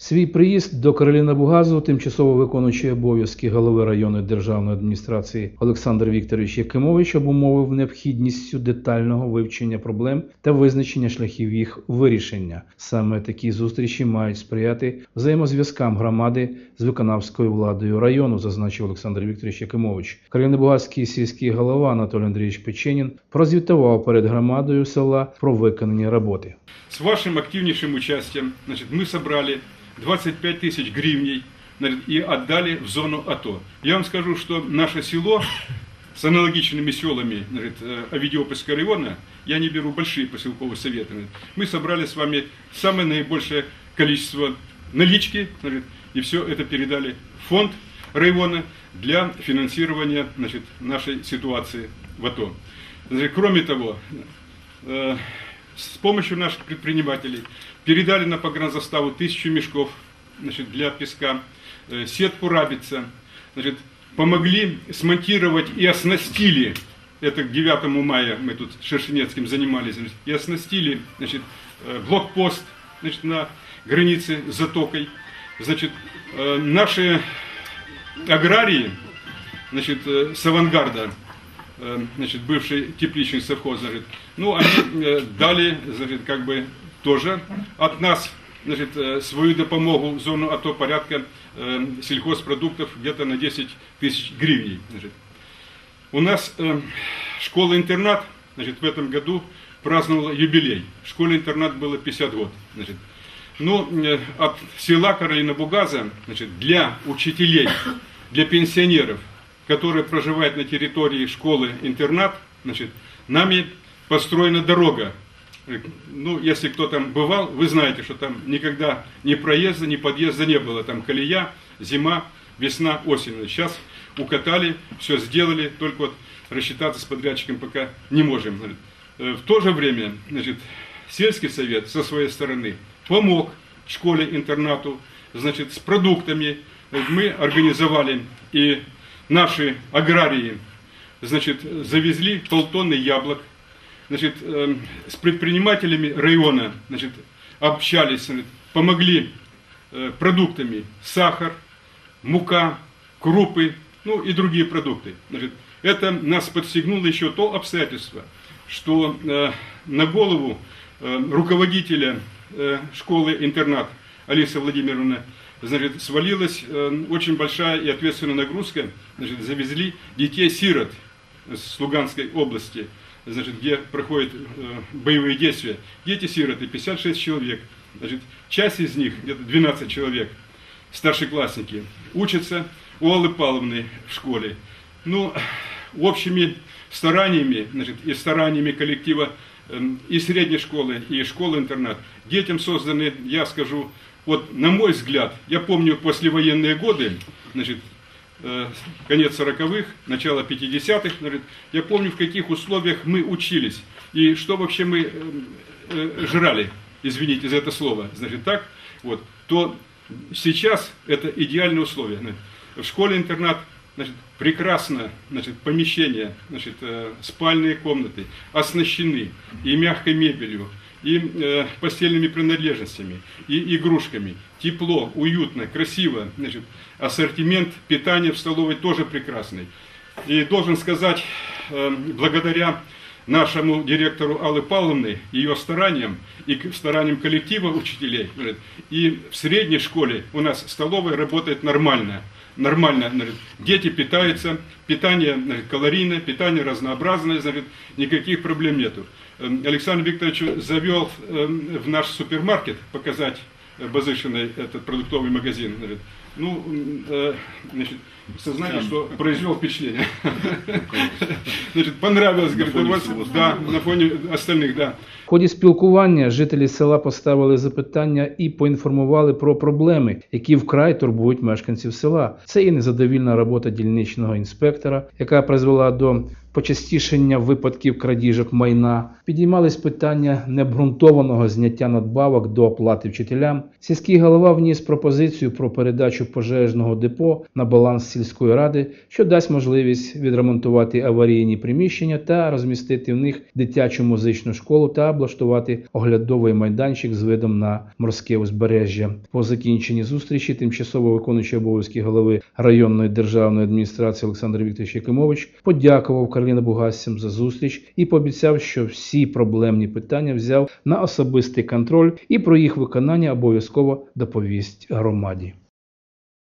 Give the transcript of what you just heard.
Свій приїзд до Кароліна Бугазу тимчасово виконуючий обов'язки голови районної державної адміністрації Олександр Вікторович Якимович обумовив необхідністю детального вивчення проблем та визначення шляхів їх вирішення. Саме такі зустрічі мають сприяти взаємозв'язкам громади з виконавською владою району, зазначив Олександр Вікторович Якимович. Каролінобугазький сільський голова Анатолій Андрійович Печенін прозвітував перед громадою села про виконані роботи. С вашим активнейшим участием значит, мы собрали 25 тысяч гривней и отдали в зону АТО. Я вам скажу, что наше село с аналогичными селами э, Авидиопольского района, я не беру большие поселковые советы, значит, мы собрали с вами самое наибольшее количество налички, значит, и все это передали в фонд района для финансирования значит, нашей ситуации в АТО. Значит, кроме того, э, с помощью наших предпринимателей передали на погранзаставу тысячу мешков значит, для песка, э, сетку рабица, значит, помогли смонтировать и оснастили, это к 9 мая мы тут Шершенецким занимались, значит, и оснастили значит, э, блокпост значит, на границе с затокой. Значит, э, наши аграрии значит, с авангарда, значит, бывший тепличный совхоз, значит, ну, они э, дали, значит, как бы тоже от нас, значит, э, свою допомогу в зону АТО порядка э, сельхозпродуктов где-то на 10 тысяч гривней. Значит. У нас э, школа-интернат, значит, в этом году праздновала юбилей. Школе-интернат было 50 год, значит. Ну, э, от села Каролина Бугаза, значит, для учителей, для пенсионеров, которые проживают на территории школы-интернат, значит, нами построена дорога. Ну, если кто там бывал, вы знаете, что там никогда ни проезда, ни подъезда не было. Там колея, зима, весна, осень. Сейчас укатали, все сделали, только вот рассчитаться с подрядчиком пока не можем. Э, В то же время, значит, сельский совет со своей стороны помог школе-интернату, значит, с продуктами. Мы организовали и наши аграрии, значит, завезли полтонны яблок, значит, э, с предпринимателями района, значит, общались, значит, помогли э, продуктами сахар, мука, крупы, ну и другие продукты. Значит, это нас подстегнуло еще то обстоятельство, что э, на голову э, руководителя э, школы-интернат Алисы Владимировны значит, свалилась э, очень большая и ответственная нагрузка. Значит, завезли детей-сирот с Луганской области, значит, где проходят э, боевые действия. Дети-сироты, 56 человек. Значит, часть из них, где-то 12 человек, старшеклассники, учатся у Аллы Павловны в школе. Ну, общими стараниями, значит, и стараниями коллектива эм, и средней школы, и школы-интернат, детям созданы, я скажу, вот на мой взгляд, я помню послевоенные годы, значит, э, конец 40-х, начало 50-х, значит, я помню, в каких условиях мы учились, и что вообще мы э, э, жрали, извините за это слово, значит, так, вот, то сейчас это идеальные условия. В школе-интернат значит, прекрасно значит, помещение, значит, спальные комнаты оснащены и мягкой мебелью, и э, постельными принадлежностями, и игрушками. Тепло, уютно, красиво. Значит, ассортимент питания в столовой тоже прекрасный. И должен сказать, э, благодаря нашему директору Аллы Павловны, ее стараниям и стараниям коллектива учителей, и в средней школе у нас столовая работает нормально. Нормально, говорит, дети питаются, питание говорит, калорийное, питание разнообразное, говорит, никаких проблем нету. Эм, Александр Викторович завел эм, в наш супермаркет показать э, Базышиной этот продуктовый магазин. Говорит, ну, э, значит, сознание, что произвел впечатление. Значит, понравилось, говорит, у вас, да, на фоне остальных, да. В ході спілкування жителі села поставили запитання і поінформували про проблеми, які вкрай турбують мешканців села. Це і незадовільна робота дільничного інспектора, яка призвела до почастішення випадків крадіжок майна, підіймались питання необґрунтованого зняття надбавок до оплати вчителям. Сільський голова вніс пропозицію про передачу пожежного депо на баланс сільської ради, що дасть можливість відремонтувати аварійні приміщення та розмістити в них дитячу музичну школу та облаштувати оглядовий майданчик з видом на морське узбережжя. По закінченні зустрічі тимчасово виконуючий обов'язки голови районної державної адміністрації Олександр Вікторович Якимович подякував Кароліна Бугасцям за зустріч і пообіцяв, що всі проблемні питання взяв на особистий контроль і про їх виконання обов'язково доповість громаді.